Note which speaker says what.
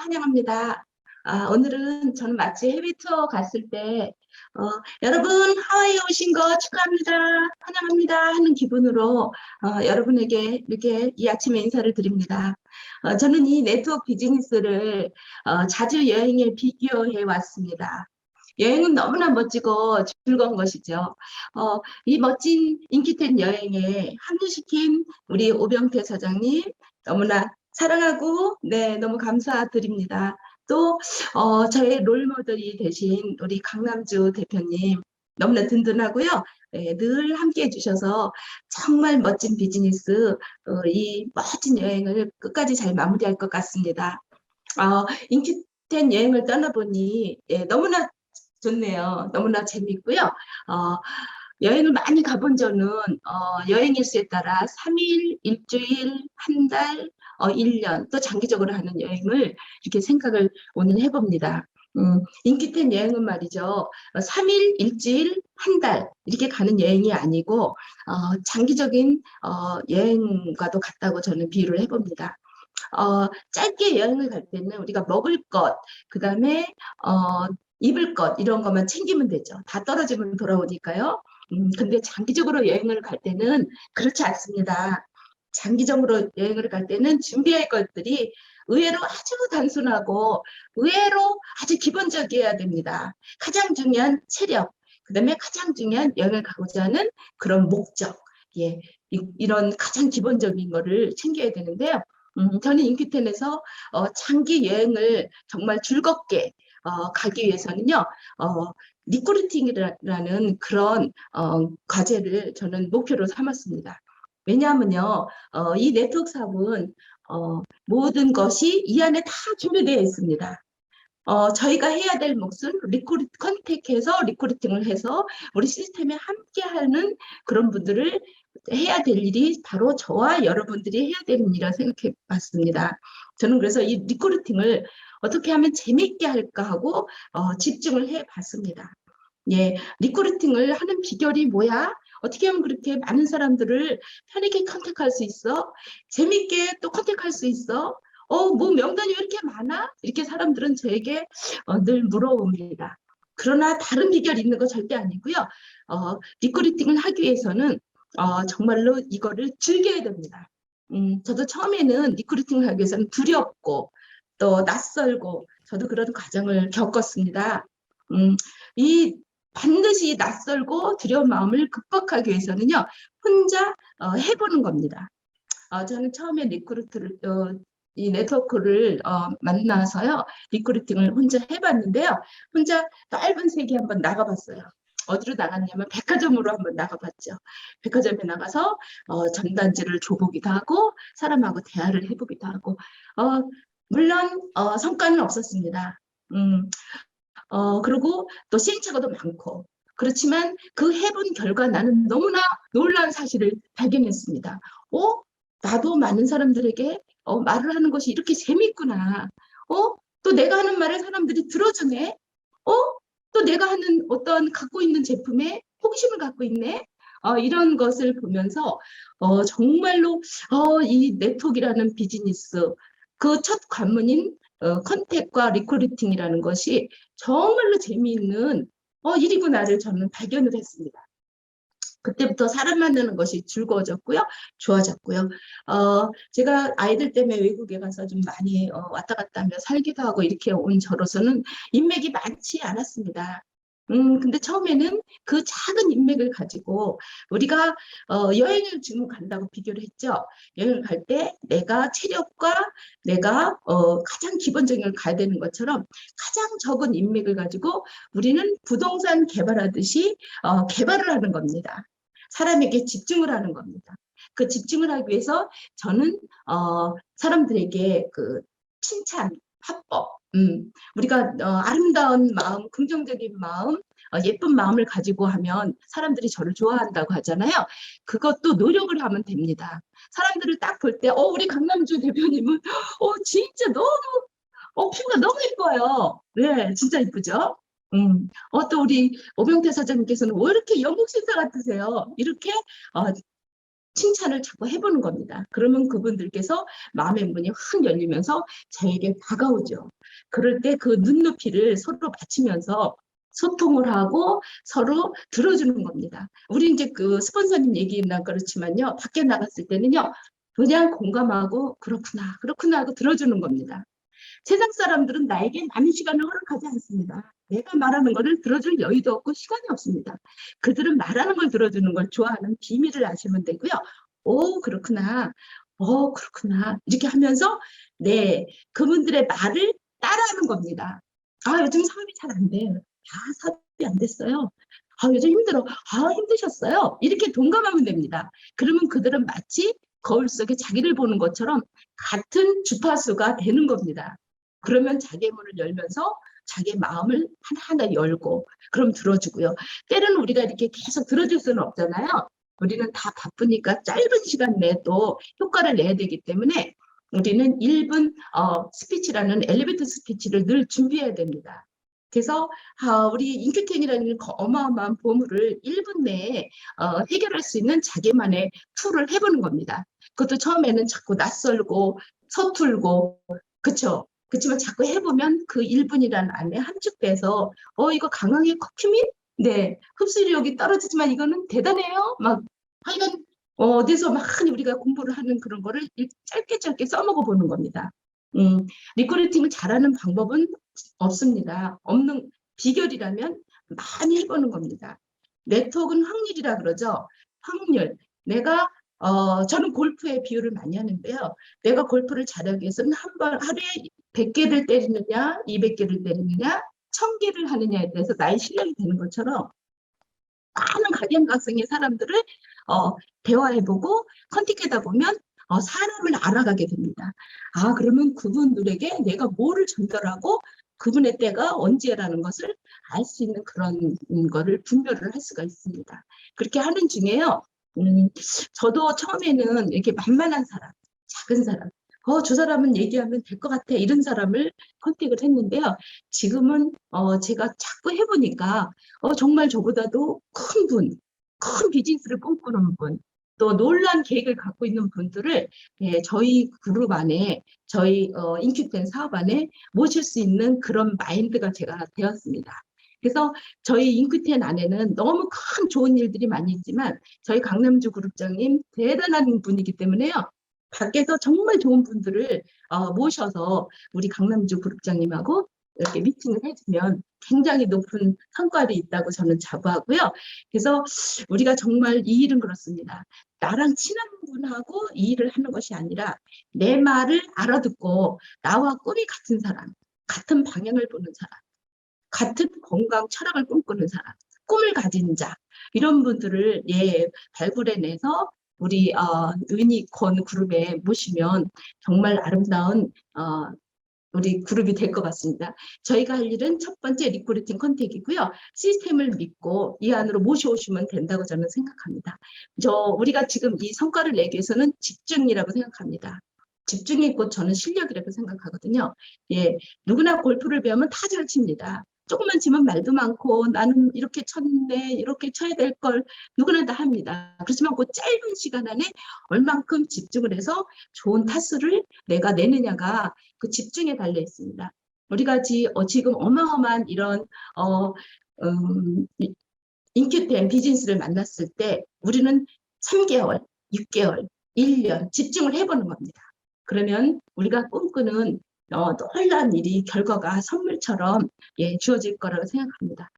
Speaker 1: 환영합니다. 아, 오늘은 저는 마치 해외 투어 갔을 때, 어, 여러분, 하와이에 오신 거 축하합니다. 환영합니다. 하는 기분으로, 어, 여러분에게 이렇게 이 아침에 인사를 드립니다. 어, 저는 이 네트워크 비즈니스를, 어, 자주 여행에 비교해 왔습니다. 여행은 너무나 멋지고 즐거운 것이죠. 어, 이 멋진 인기템 여행에 합류시킨 우리 오병태 사장님, 너무나 사랑하고, 네, 너무 감사드립니다. 또, 어, 저의 롤모델이 되신 우리 강남주 대표님, 너무나 든든하고요. 네, 늘 함께 해주셔서 정말 멋진 비즈니스, 어, 이 멋진 여행을 끝까지 잘 마무리할 것 같습니다. 어, 인기템 여행을 떠나보니 예, 너무나 좋네요. 너무나 재밌고요. 어, 여행을 많이 가본 저는 어, 여행 일수에 따라 3일, 일주일, 한 달, 어, 1년 또 장기적으로 하는 여행을 이렇게 생각을 오늘 해봅니다. 음, 인기템 여행은 말이죠. 어, 3일, 일주일, 한 달 이렇게 가는 여행이 아니고 어, 장기적인 어, 여행과도 같다고 저는 비유를 해봅니다. 어, 짧게 여행을 갈 때는 우리가 먹을 것, 그 다음에 어, 입을 것 이런 것만 챙기면 되죠. 다 떨어지면 돌아오니까요. 음, 근데 장기적으로 여행을 갈 때는 그렇지 않습니다. 장기적으로 여행을 갈 때는 준비할 것들이 의외로 아주 단순하고 의외로 아주 기본적이어야 됩니다. 가장 중요한 체력, 그 다음에 가장 중요한 여행을 가고자 하는 그런 목적, 예, 이, 런 가장 기본적인 거를 챙겨야 되는데요. 음, 저는 인큐텐에서 어, 장기 여행을 정말 즐겁게 어, 가기 위해서는요, 어, 리크루팅이라는 그런 어, 과제를 저는 목표로 삼았습니다. 왜냐하면요, 어, 이 네트워크 사업은 어, 모든 것이 이 안에 다 준비되어 있습니다. 어, 저희가 해야 될 몫은 리크루 컨택해서 리크루팅을 해서 우리 시스템에 함께하는 그런 분들을 해야 될 일이 바로 저와 여러분들이 해야 되는 일이라 생각해 봤습니다. 저는 그래서 이 리크루팅을 어떻게 하면 재미있게 할까 하고 어, 집중을 해 봤습니다. 예, 리크루팅을 하는 비결이 뭐야? 어떻게 하면 그렇게 많은 사람들을 편하게 컨택할 수 있어? 재밌게 또 컨택할 수 있어? 어, 뭐 명단이 왜 이렇게 많아? 이렇게 사람들은 저에게 어, 늘 물어봅니다. 그러나 다른 비결이 있는 거 절대 아니고요. 어, 리크루팅을 하기 위해서는 어, 정말로 이거를 즐겨야 됩니다. 음, 저도 처음에는 리크루팅을 하기 위해서는 두렵고 또 낯설고 저도 그런 과정을 겪었습니다. 음, 이 반드시 낯설고 두려운 마음을 극복하기 위해서는요, 혼자 어, 해보는 겁니다. 어, 저는 처음에 리크루트를, 어, 이 네트워크를 어, 만나서요, 리크루팅을 혼자 해봤는데요. 혼자 넓은 세계 한번 나가봤어요. 어디로 나갔냐면 백화점으로 한번 나가봤죠. 백화점에 나가서 어, 전단지를 줘보기도 하고 사람하고 대화를 해보기도 하고 어, 물론 어, 성과는 없었습니다. 음, 어, 그리고 또 시행착오도 많고 그렇지만 그 해본 결과 나는 너무나 놀라운 사실을 발견했습니다. 어? 나도 많은 사람들에게 어, 말을 하는 것이 이렇게 재밌구나. 어? 또 내가 하는 말을 사람들이 들어주네. 어? 또 내가 하는 어떤 갖고 있는 제품에 호기심을 갖고 있네. 어, 이런 것을 보면서 어, 정말로 어, 이 네트워크라는 비즈니스 그 첫 관문인 어, 컨택과 리크루팅이라는 것이 정말로 재미있는 어, 일이구나를 저는 발견을 했습니다. 그때부터 사람 만나는 것이 즐거워졌고요. 좋아졌고요. 어, 제가 아이들 때문에 외국에 가서 좀 많이 어, 왔다 갔다 하며 살기도 하고 이렇게 온 저로서는 인맥이 많지 않았습니다. 음, 근데 처음에는 그 작은 인맥을 가지고 우리가 어, 여행을 지금 간다고 비교를 했죠. 여행을 갈 때 내가 체력과 내가 어, 가장 기본적인 걸 가야 되는 것처럼 가장 적은 인맥을 가지고 우리는 부동산 개발하듯이 어, 개발을 하는 겁니다. 사람에게 집중을 하는 겁니다. 그 집중을 하기 위해서 저는 어, 사람들에게 그 칭찬, 화법, 음, 우리가 어, 아름다운 마음, 긍정적인 마음, 어, 예쁜 마음을 가지고 하면 사람들이 저를 좋아한다고 하잖아요. 그것도 노력을 하면 됩니다. 사람들을 딱 볼 때, 어, 우리 강남주 대표님은, 어, 진짜 너무, 어, 피부가 너무 예뻐요. 네, 진짜 예쁘죠? 음, 어, 또 우리 오병태 사장님께서는 왜 이렇게 영국 신사 같으세요? 이렇게, 어, 칭찬을 자꾸 해보는 겁니다. 그러면 그분들께서 마음의 문이 확 열리면서 저에게 다가오죠. 그럴 때 그 눈높이를 서로 맞추면서 소통을 하고 서로 들어주는 겁니다. 우리 이제 그 스폰서님 얘기나 그렇지만요. 밖에 나갔을 때는요. 그냥 공감하고 그렇구나, 그렇구나 하고 들어주는 겁니다. 세상 사람들은 나에게 남의 시간을 허락하지 않습니다. 내가 말하는 것을 들어줄 여유도 없고 시간이 없습니다. 그들은 말하는 걸 들어주는 걸 좋아하는 비밀을 아시면 되고요. 오, 그렇구나. 어, 그렇구나. 이렇게 하면서, 네, 그분들의 말을 따라하는 겁니다. 아, 요즘 사업이 잘 안 돼요. 아, 사업이 안 됐어요. 아, 요즘 힘들어. 아, 힘드셨어요. 이렇게 동감하면 됩니다. 그러면 그들은 마치 거울 속에 자기를 보는 것처럼 같은 주파수가 되는 겁니다. 그러면 자기의 문을 열면서 자기의 마음을 하나하나 열고 그럼 들어주고요. 때로는 우리가 이렇게 계속 들어줄 수는 없잖아요. 우리는 다 바쁘니까 짧은 시간 내에 또 효과를 내야 되기 때문에 우리는 1분 어, 스피치라는 엘리베이터 스피치를 늘 준비해야 됩니다. 그래서 아, 우리 인큐텐이라는 거- 어마어마한 보물을 1분 내에 어, 해결할 수 있는 자기만의 툴을 해보는 겁니다. 그것도 처음에는 자꾸 낯설고 서툴고 그쵸? 그렇지만 자꾸 해보면 그 1분이라는 안에 함축돼서 어 이거 강황의 커큐민? 네 흡수력이 떨어지지만 이거는 대단해요. 막 하여간 어, 어디서 많이 우리가 공부를 하는 그런 거를 일- 짧게 짧게 써먹어 보는 겁니다. 음, 리크루팅을 잘하는 방법은 없습니다. 없는 비결이라면 많이 해보는 겁니다. 네트워크는 확률이라 그러죠. 확률. 내가 어, 저는 골프의 비유를 많이 하는데요. 내가 골프를 잘하기 위해서는 한 번 하루에 100개를 때리느냐, 200개를 때리느냐, 1000개를 하느냐에 대해서 나의 실력이 되는 것처럼 많은 각양각색의 사람들을 어, 대화해보고 컨택하다 보면 어, 사람을 알아가게 됩니다. 아, 그러면 그분들에게 내가 뭐를 전달하고 그분의 때가 언제라는 것을 알 수 있는 그런 음, 거를 분별을 할 수가 있습니다. 그렇게 하는 중에요. 음, 저도 처음에는 이렇게 만만한 사람, 작은 사람, 어, 저 사람은 얘기하면 될 것 같아. 이런 사람을 컨택을 했는데요. 지금은 어, 제가 자꾸 해보니까 어, 정말 저보다도 큰 분, 큰 비즈니스를 꿈꾸는 분, 또 놀란 계획을 갖고 있는 분들을 예, 저희 그룹 안에, 저희 어, 인큐텐 사업 안에 모실 수 있는 그런 마인드가 제가 되었습니다. 그래서 저희 인큐텐 안에는 너무 큰 좋은 일들이 많이 있지만 저희 강남주 그룹장님 대단한 분이기 때문에요. 밖에서 정말 좋은 분들을 어, 모셔서 우리 강남주 그룹장님하고 이렇게 미팅을 해주면 굉장히 높은 성과를 있다고 저는 자부하고요. 그래서 우리가 정말 이 일은 그렇습니다. 나랑 친한 분하고 이 일을 하는 것이 아니라 내 말을 알아듣고 나와 꿈이 같은 사람, 같은 방향을 보는 사람, 같은 건강 철학을 꿈꾸는 사람, 꿈을 가진 자 이런 분들을 예 발굴해내서 우리 어, 유니콘 그룹에 모시면 정말 아름다운 어, 우리 그룹이 될 것 같습니다. 저희가 할 일은 첫 번째 리크루팅 컨택이고요. 시스템을 믿고 이 안으로 모셔오시면 된다고 저는 생각합니다. 저 우리가 지금 이 성과를 내기 위해서는 집중이라고 생각합니다. 집중이 곧 저는 실력이라고 생각하거든요. 예, 누구나 골프를 배우면 다 잘 칩니다. 조금만 치면 말도 많고 나는 이렇게 쳤네 이렇게 쳐야 될 걸 누구나 다 합니다. 그렇지만 그 짧은 시간 안에 얼만큼 집중을 해서 좋은 타수를 내가 내느냐가 그 집중에 달려 있습니다. 우리가 지, 어, 지금 어마어마한 이런 어, 음, 이- 인큐텐 비즈니스를 만났을 때 우리는 3개월, 6개월, 1년 집중을 해보는 겁니다. 그러면 우리가 꿈꾸는 어, 놀라운 일이 결과가 선물처럼 예, 주어질 거라고 생각합니다.